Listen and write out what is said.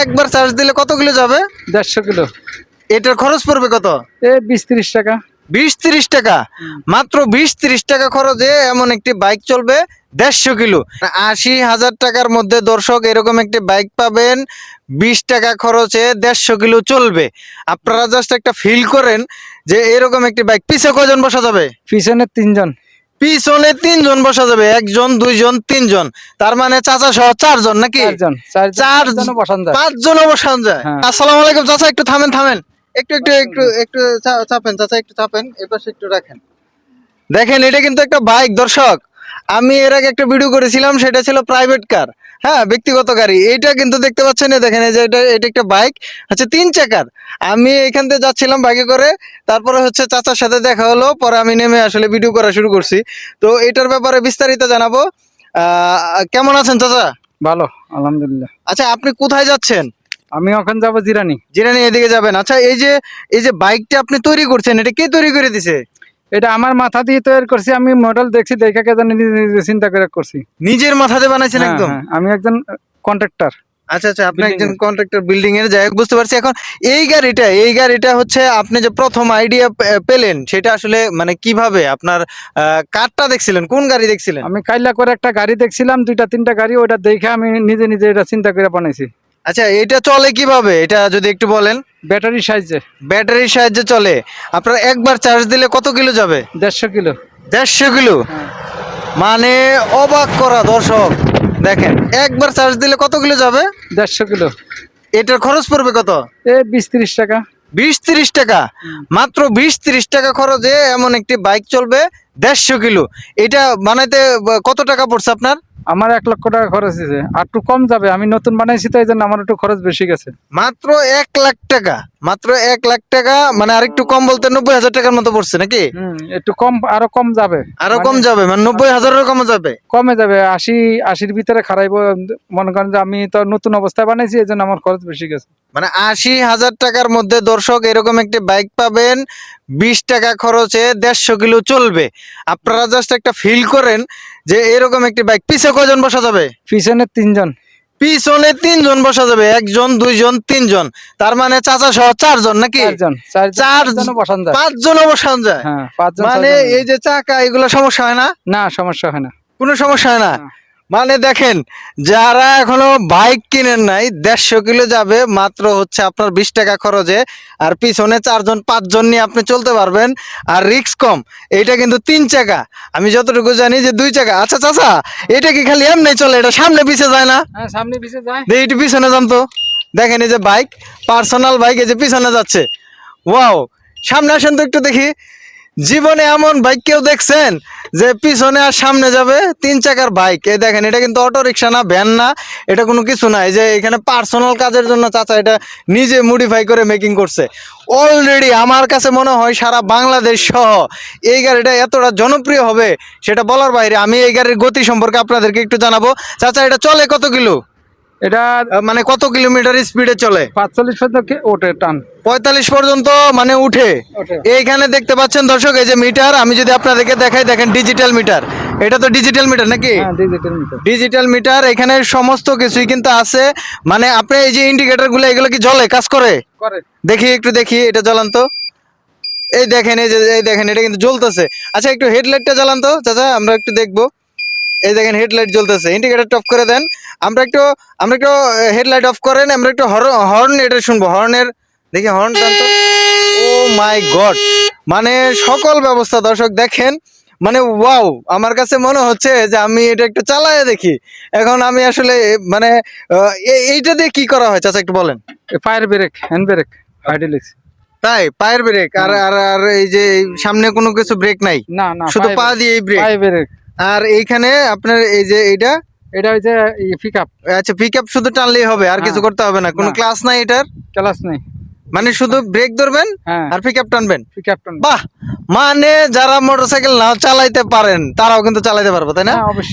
একবার চার্জ দিলে কত কিলো যাবে? দেড়শো কিলো। এটার খরচ পড়বে কত? এ বিশ তিরিশ টাকা। বিশ তিরিশ টাকা মাত্র বিশ তিরিশ টাকা খরচে এমন একটি বাইক চলবে দেড়শো কিলো। আশি হাজার টাকার মধ্যে দর্শক এরকম একটি বাইক পাবেন বিশ টাকা খরচে দেড়শো কিলো চলবে। আপনারা জাস্ট একটা ফিল করেন যে এরকম একটি বাইক পিছে কজন বসা যাবে? পিছনে তিনজন। পিছনে তিনজন বসা যাবে একজন দুইজন তিনজন। তার মানে চাচা সহ চারজন নাকি? চারজন পাঁচজন বসান যায়। আসসালাম আসসালামু আলাইকুম চাচা একটু থামেন থামেন। একটু একটু একটু একটু চাপেন চাচা একটু চাপেন এপাশে একটু রাখেন। দেখেন এটা কিন্তু একটা বাইক দর্শক। আমি এর আগে একটা ভিডিও করেছিলাম সেটা ছিল প্রাইভেট কার হ্যাঁ ব্যক্তিগত গাড়ি। এইটা কিন্তু দেখতে পাচ্ছেন এই দেখেন এই যে এটা এটা একটা বাইক হচ্ছে তিন চাকার। আমি এখান থেকে যাচ্ছিলাম বাইকে করে তারপরে হচ্ছে চাচার সাথে দেখা হলো পরে আমি নেমে আসলে ভিডিও করা শুরু করছি। তো এটার ব্যাপারে বিস্তারিত জানাব। আহ, কেমন আছেন চাচা? ভালো আলহামদুলিল্লাহ। আচ্ছা আপনি কোথায় যাচ্ছেন? আমি ওখানে যাব জিরানি। জিরানি এদিকে যাবেন। আচ্ছা এই যে এই যে বাইকটা আপনি তৈরি করছেন এটা কে তৈরি করে দিছে? এটা আমার মাথা দিয়ে তৈরি করছি আমি মডেল দেখছি দেখে কে জানি নিজে নিজে চিন্তা করে করছি। নিজের মাথাতে বানাইছেন হ্যাঁ, একদম? হ্যাঁ, আমি একজন কন্ট্রাক্টর আচ্ছা আচ্ছা আপনি একজন। কন্ট্রাক্টর বিল্ডিং এর যাই হোক বুঝতে পারছি। এখন এই গাড়িটা এই গাড়িটা হচ্ছে আপনি যে প্রথম আইডিয়া পেলেন সেটা আসলে মানে কীভাবে? আপনার কারটা দেখছিলেন কোন গাড়ি দেখছিলেন? আমি কাইলা করে একটা গাড়ি দেখছিলাম দুইটা তিনটা গাড়ি ওটা দেখে আমি নিজে নিজে এটা চিন্তা করে বানাইছি। আচ্ছা এটা চলে কীভাবে? এটা যদি একটু বলেন। ব্যাটারি সাহায্যে ব্যাটারির সাহায্যে চলে। আপনার একবার চার্জ দিলে কত কিলো যাবে? দেড়শো কিলো। দেড়শো কিলো? হ্যাঁ। মানে অবাক করা দর্শক। দেখেন একবার চার্জ দিলে কত কিলো যাবে? দেড়শো কিলো। এটার খরচ পড়বে কত? এ বিশ তিরিশ টাকা। বিশ তিরিশ টাকা মাত্র বিশ তিরিশ টাকা খরচে এমন একটি বাইক চলবে দেড়শো কিলো। এটা বানাইতে কত টাকা পড়ছে আপনার? আমার এক লক্ষ টাকা খরচ হয়েছে। আর একটু কম যাবে। আমি নতুন বানাইছি তো এই জন্য আমার একটু খরচ বেশি গেছে। মাত্র এক লাখ টাকা। মাত্র এক লাখ টাকা মানে আরেকটু কম বলতে নব্বই হাজার টাকার মতো পড়ছে নাকি? একটু কম আরও কম যাবে। আরও কম যাবে মানে নব্বই হাজারেরও কম যাবে? কমে যাবে আশি আশির ভিতরে খারাইবো মনে করেন যে আমি তো নতুন অবস্থায় বানাইছি এই জন্য আমার খরচ বেশি গেছে। মানে আশি হাজার টাকার মধ্যে দর্শক এরকম একটি বাইক পাবেন বিশ টাকা খরচে দেড়শো কিলো চলবে। আপনারা জাস্ট একটা ফিল করেন যে এরকম একটি বাইক পিছে কজন বসা যাবে? পিছনে তিনজন। পিছনে তিনজন বসা যাবে একজন দুইজন তিনজন। তার মানে চাচা সহ চারজন নাকি? চারজন যায়। পাঁচজন বসান যায়। হ্যাঁ পাঁচজন মানে এই যে চাকা এগুলো সমস্যা হয় না? না সমস্যা হয় না। কোনো সমস্যা হয় না। মানে দেখেন যারা এখনও বাইক কিনেন নাই দেড়শো কিলো যাবে মাত্র হচ্ছে আপনার বিশ টাকা খরচে আর পিছনে চারজন পাঁচজন নিয়ে আপনি চলতে পারবেন আর রিক্স কম। এটা কিন্তু তিন চাকা। আমি যতটুকু জানি যে দুই চাকা। আচ্ছা চাচা এটা কি খালি এমনি চলে? এটা সামনে পিছে যায় না? হ্যাঁ সামনে পিছে যায়। একটু পিছনে যান তো। দেখেন এই যে বাইক পার্সোনাল বাইক এই যে পিছনে যাচ্ছে। ওয়াও সামনে আসেন তো একটু দেখি। জীবনে এমন বাইক কেউ দেখছেন যে পিছনে আর সামনে যাবে, তিন চাকার বাইক এই দেখেন, এটা কিন্তু অটো রিক্সা না ভ্যান না, এটা কোনো কিছু নাই যে এখানে পার্সোনাল কাজের জন্য চাচা এটা নিজে মডিফাই করে মেকিং করছে। অলরেডি আমার কাছে মনে হয় সারা বাংলাদেশ সহ এই গাড়িটা এতটা জনপ্রিয় হবে, সেটা বলার বাইরে আমি এই গাড়ির গতি সম্পর্কে আপনাদেরকে একটু জানাব। চাচা, এটা চলে কত কিলো? এটা মানে কত কিলোমিটার স্পিডে চলে? পাঁচচল্লিশ পর্যন্ত ওঠে টান। পঁয়তাল্লিশ পর্যন্ত মানে উঠে। এইখানে দেখতে পাচ্ছেন দর্শক এই যে মিটার আমি যদি আপনাদেরকে দেখাই দেখেন ডিজিটাল মিটার। এটা তো ডিজিটাল মিটার নাকি? হ্যাঁ ডিজিটাল মিটার। এখানে সমস্ত কিছুই কিন্তু আছে। মানে আপনি এই যে ইন্ডিকেটরগুলো এগুলো কি জলে কাজ করে? করে। দেখি একটু দেখি এটা জ্বালান তো। এই দেখেন এই যে এই দেখেন এটা কিন্তু জ্বলতেছে। আচ্ছা একটু হেডলাইটটা জ্বালান তো চাচা আমরা একটু দেখব। এই দেখেন হেডলাইট জ্বলতেছে। ইন্ডিকেটর অফ করে দেন। আমরা একটু আমরা একটু হেডলাইট অফ করেন আমরা একটু হর্ন এটা শুনব। হর্নের দেখি হর্ন টান তো। Oh my God. মানে সকল ব্যবস্থা দর্শক দেখেন মানে ওয়াও আমার কাছে মনে হচ্ছে যে আমি এটা একটু চালায় দেখি। এখন আমি আসলে মানে এইটা দিয়ে কি করা হয় চাচা একটু বলেন। Fire brake hand brake hydraulics. তাই পায়ের ব্রেক আর আর আর এই যে সামনে কোনো কিছু ব্রেক নাই? না না শুধু পা দিয়ে ব্রেক? Fire break. আর এইখানে আপনার এই যে এটা এটা হচ্ছে পিক আপ আচ্ছা পিক আপ শুধু টানলেই হবে আর কিছু হ্যাঁ। করতে হবে না। কোনো ক্লাস নাই এটার? ক্লাস নেই। মানে শুধু ব্রেক ধরবেন হ্যাঁ। আর পিক আপ টানবেন? পিক আপ টান বাহ! মানে যারা মোটরসাইকেল না চালাইতে পারেন তারাও কিন্তু চালাইতে পারবে তাই না? হ্যাঁ অবশ্যই।